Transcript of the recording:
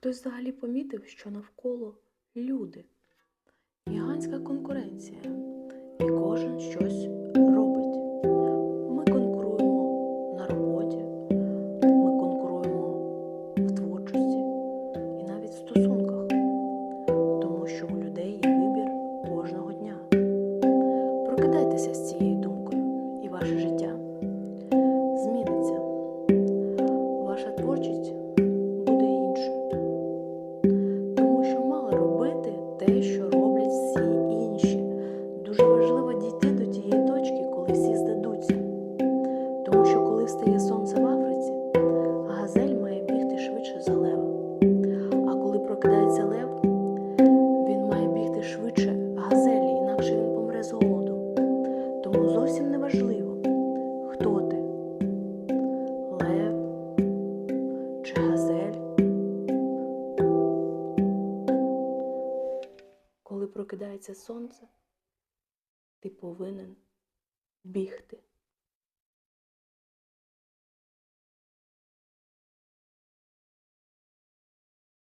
Хтось взагалі помітив, що навколо люди. Гігантська конкуренція, і кожен щось робить. Ми конкуруємо на роботі, ми конкуруємо в творчості і навіть в стосунках, тому що у людей є вибір кожного дня. Прокидайтеся з цією думкою, і ваше життя зміниться. Ваша творчість зовсім не важливо, хто ти лев чи газель. Коли прокидається сонце, ти повинен бігти.